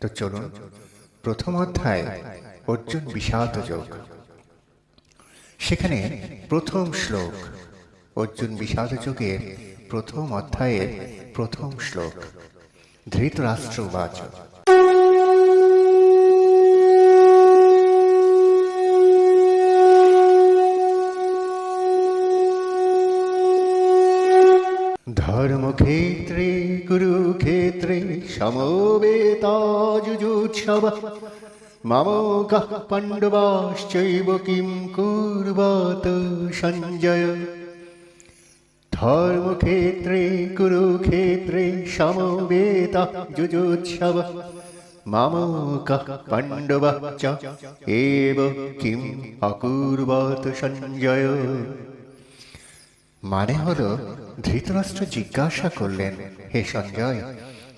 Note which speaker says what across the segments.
Speaker 1: তো চলুন, প্রথম অধ্যায়, অর্জুন বিষাদ যোগ। সেখানে প্রথম শ্লোক, অর্জুন বিষাদ যোগের প্রথম অধ্যায়ের প্রথম শ্লোক ধৃতরাষ্ট্র বাচ ধর্মক্ষেত্রে, কুরুক্ষেত্রে সমবেতাযুজুৎসব মম কः পাণ্ডবাশ্চৈব কিং কুর্বত সঞ্জয়। ধর্মক্ষেত্রে, কুরুক্ষেত্রে, সমবেতা যুজুৎসব। মম কः পাণ্ডব চ এব কিম অকুর্বত সঞ্জয়। মানে হলো ধৃতরাষ্ট্র জিজ্ঞাসা করলেন, হে সঞ্জয়,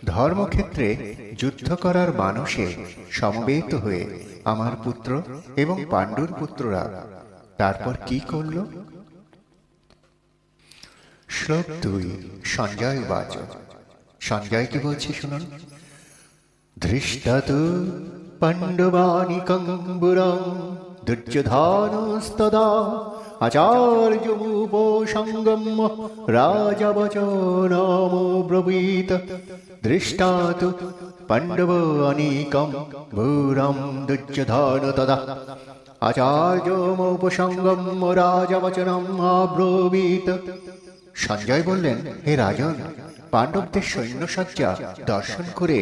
Speaker 1: ধর্মক্ষেত্রে যুদ্ধ করার মানুষে সমবেত হয়ে আমার পুত্র এবং পাণ্ডুর পুত্ররা তারপর কি করল? শ্লোক দুই, সঞ্জয় বাচ। সঞ্জয় কি বলছে শুনুন? ধৃষ্টাত পাণ্ডবানি কম্বুরং আচার্যমুপসঙ্গম রাজবচনম ব্রবীত দৃষ্টাত পাণ্ডবানিকম ভূরম দুর্যোধান তদা আচার্যমুপসঙ্গম রাজবচনম আব্রবীত সঞ্জয় বললেন হে রাজন পাণ্ডবদের সৈন্যসজ্জা দর্শন করে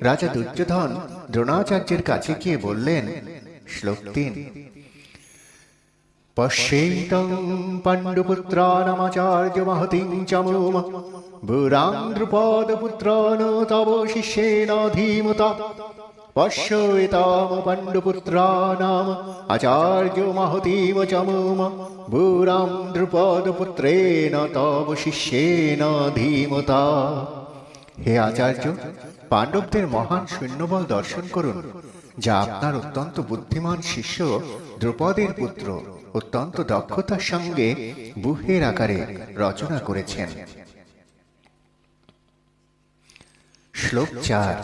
Speaker 1: রাজা দুর্যোধন দ্রোণাচার্যের কাছে গিয়ে বললেন, শ্লোক তিন দ্রুপদপুত্রান তব শিষ্যেন ধীমতা পশ্যেতাম পাণ্ডুপুত্রানাম আচার্য মহতিম চ মোম বুরাং দ্রুপদপুত্রেণ তব শিষ্যেন ধীমতা হে আচার্য পাণ্ডবদের মহান সৈন্যবল দর্শন করুন, যা আপনার অত্যন্ত বুদ্ধিমান শিষ্য দ্রৌপদের পুত্র। অত্যন্ত দক্ষতার সঙ্গে বুহের আকারে রচনা করেছেন। শ্লোক চার,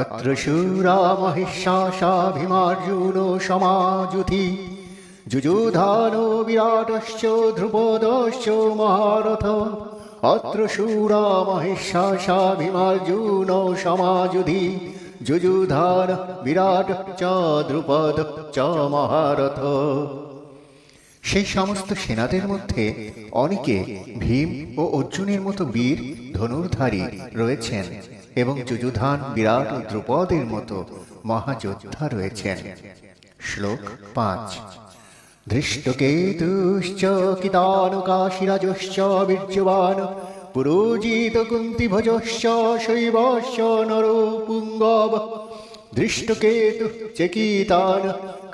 Speaker 1: অত্র শূরা মহিষাসাভিমার্জুন সমাজুধি যুযুধান বিরাটশ্চ, ধ্রুপদশ্চ, মহারথ, অত্র শূরা মহিষাসাভিমার্জুন সমাজুধি যুযুধান বিরাট চ দ্রুপদ চ, মহারথ। সেই সমস্ত সেনাদের মধ্যে অনেকে ভীম ও অর্জুনের মতো বীর ধনুর্ধারী রয়েছেন এবং যুযুধান, বিরাট ও দ্রুপদের মতো মহাযোদ্ধা রয়েছেন। শ্লোক পাঁচ। ধৃষ্টকেতুশ্চ কিতানুকাশিরাজশ্চ বীর্যবান, পুরোজিত কুন্তিভজশ্চ শৈবশ্চ নরপুঙ্গব। দৃষ্টকেতু চকিতান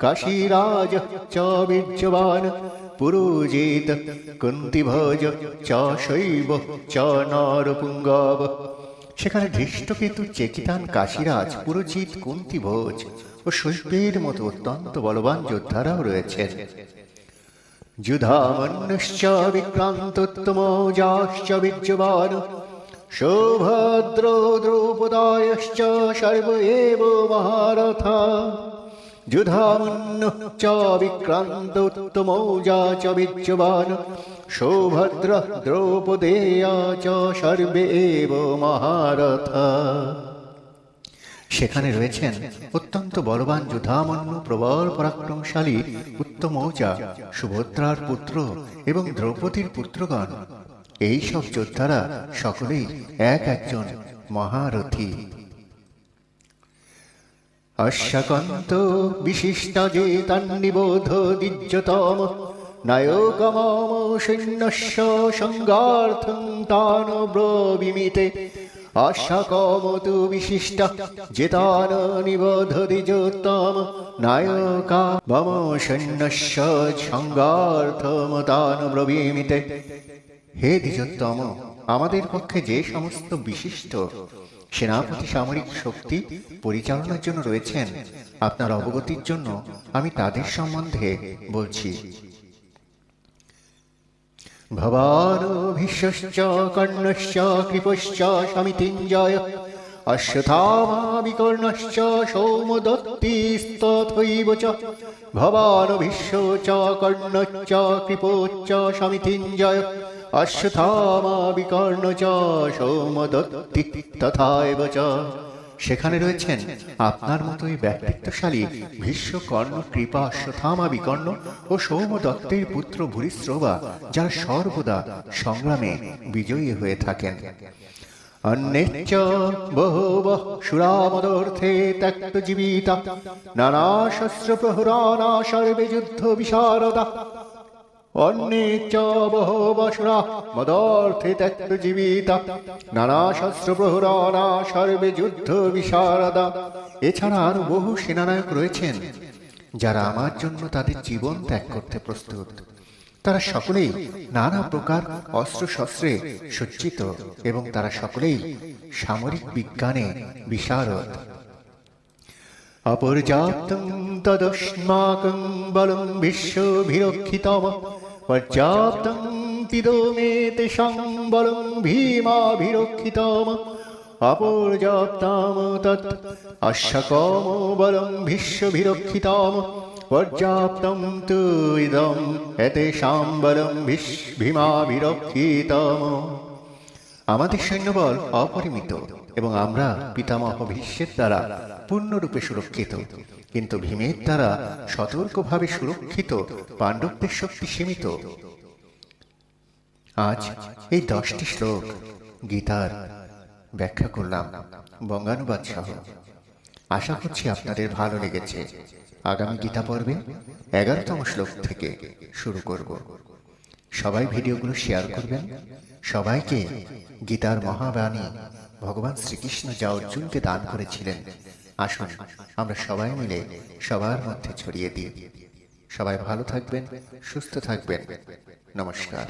Speaker 1: কাশীরাজ চ বীর্যবান পুরোজিত কুন্তিভজ চ শৈব চ নরপুঙ্গব সেখানে ধৃষ্টকেতু চেকিতান কাশীরাজ পুরোজিত কুন্তিভোজ ও শৈবের মতো অত্যন্ত বলবান যোদ্ধারাও রয়েছেন। যুধামন্যশ্চ বিক্রান্তোত্তমৌজাশ্চ বীর্যবান সৌভদ্র দ্রৌপদায়শ্চ সর্ব এব মহারথা। যুধামন্য চ বিক্রান্তোত্তমৌজা চ বীর্যবান সৌভদ্র দ্রৌপদেয়া চ সর্বে মহারথা সেখানে রয়েছেন অত্যন্ত বলবান যুধামন্য প্রবল পরাক্রমশালী উত্তম ঔজা সুভদ্রার পুত্র এবং দ্রৌপদীর পুত্রগণ। এই সব যোদ্ধারা সকলেই এক একজন মহারথী। অশ্বকন্ত বিশিষ্ট যে তন্নিবোধ দিজ্যতম নায়কমম সৈন্যস্য সঙ্গার্থং তান ব্রবিমিতে। আশাকমতু বিশিষ্ট জেতান নিবোধ দ্বিজোত্তম নায়কা মম সৈন্যস্য সঙ্গার্থম ব্রবীমিতে। হে আমাদের পক্ষে যে সমস্ত বিশিষ্ট সেনাপতি সামরিক শক্তি পরিচালনার জন্য রয়েছেন, আপনার অবগতির জন্য আমি তাদের সম্বন্ধে বলছি। ভবানো ভীষ্মশ্চ কর্ণশ্চ, কৃপশ্চ, সমিতিঞ্জয় অশ্বথামা বিকর্ণশ্চ সৌমদত্তিস্তথৈব চ ভবান ভীষ্ম চ, কর্ণশ্চ, কৃপোচ্চ, সমিতিঞ্জয় অশ্বথামা বিকর্ণ চ। সৌমদত্তি তথাইব চ সেখানে রয়েছেন আপনার মতোই ব্যক্তিত্বশালী ভীষ্মকর্ণ কৃপা অশ্বথামা বিকর্ণ ও সৌম দত্তের পুত্র ভূরিশ্রবা যারা সর্বদা সংগ্রামে বিজয়ী হয়ে থাকেন। অন্যেচ্চ বহবঃ সুরামদর্থে ত্যক্ত জীবিতা, নানা শস্ত্র প্রহরানা সর্বে যুদ্ধ বিশারদা এছাড়া রয়েছেন, যারা আমার জন্য তাদের জীবন ত্যাগ করতে প্রস্তুত। তারা সকলেই নানা প্রকার অস্ত্র শস্ত্রে সজ্জিত এবং তারা সকলেই সামরিক বিজ্ঞানে বিশারদ। অপর্যাপ্তং তদস্মাকং বলং বিশ্বভিরক্ষিতম পর্যাপ্তং তিদো মে তেষাং বলং ভীমাভিরক্ষিতম অপর্যাপ্তাম তৎ অশ্বকম বলং বিশ্বভিরক্ষিতম পর্যাপ্তম তু ইদম এতেষাং বলং ভীষ- ভীমাভিরক্ষিতম আমাদের সৈন্যবল অপরিমিত এবং আমরা পিতামহ ভীষ্মের দ্বারা পূর্ণরূপে সুরক্ষিত। কিন্তু ভীমের দ্বারা সতর্কভাবে সুরক্ষিত, পাণ্ডবদের শক্তি সীমিত। আজ এই দশটি শ্লোক গীতার ব্যাখ্যা করলাম, বঙ্গানুবাদ সহ। আশা করছি আপনাদের ভালো লেগেছে। আগামী গীতা পর্বে এগারোতম শ্লোক থেকে শুরু করব। সবাই ভিডিওগুলো শেয়ার করবেন। সবাইকে গীতার মহাবাণী ভগবান শ্রীকৃষ্ণ যা অর্জুনকে দান করেছিলেন আসুন আমরা সবাই মিলে সবার মধ্যে ছড়িয়ে দিই। সবাই ভালো থাকবেন সুস্থ থাকবেন। নমস্কার।